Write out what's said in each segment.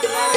Yeah.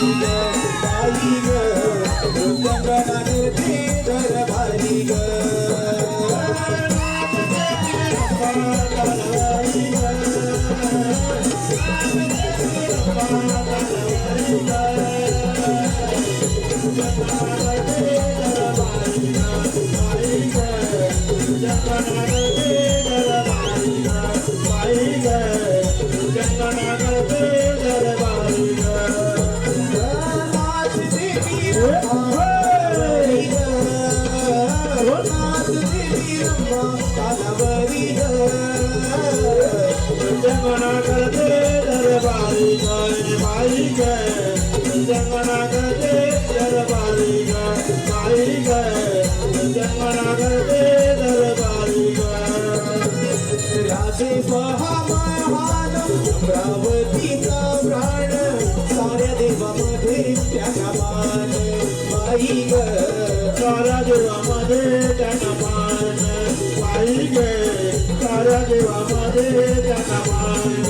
जपर भय जे भिया भारत जपणा पाई गए जंगना गए दरबारी गए पाई गए जंगना गए दरबारी गए राधे महामाहान अमरावतीचा प्राण साऱ्या देवामध्ये त्याचा मान पाई ग साऱ्या देवामध्ये त्याचा मान गए ग साऱ्या देवामध्ये त्याचा मान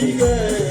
baby.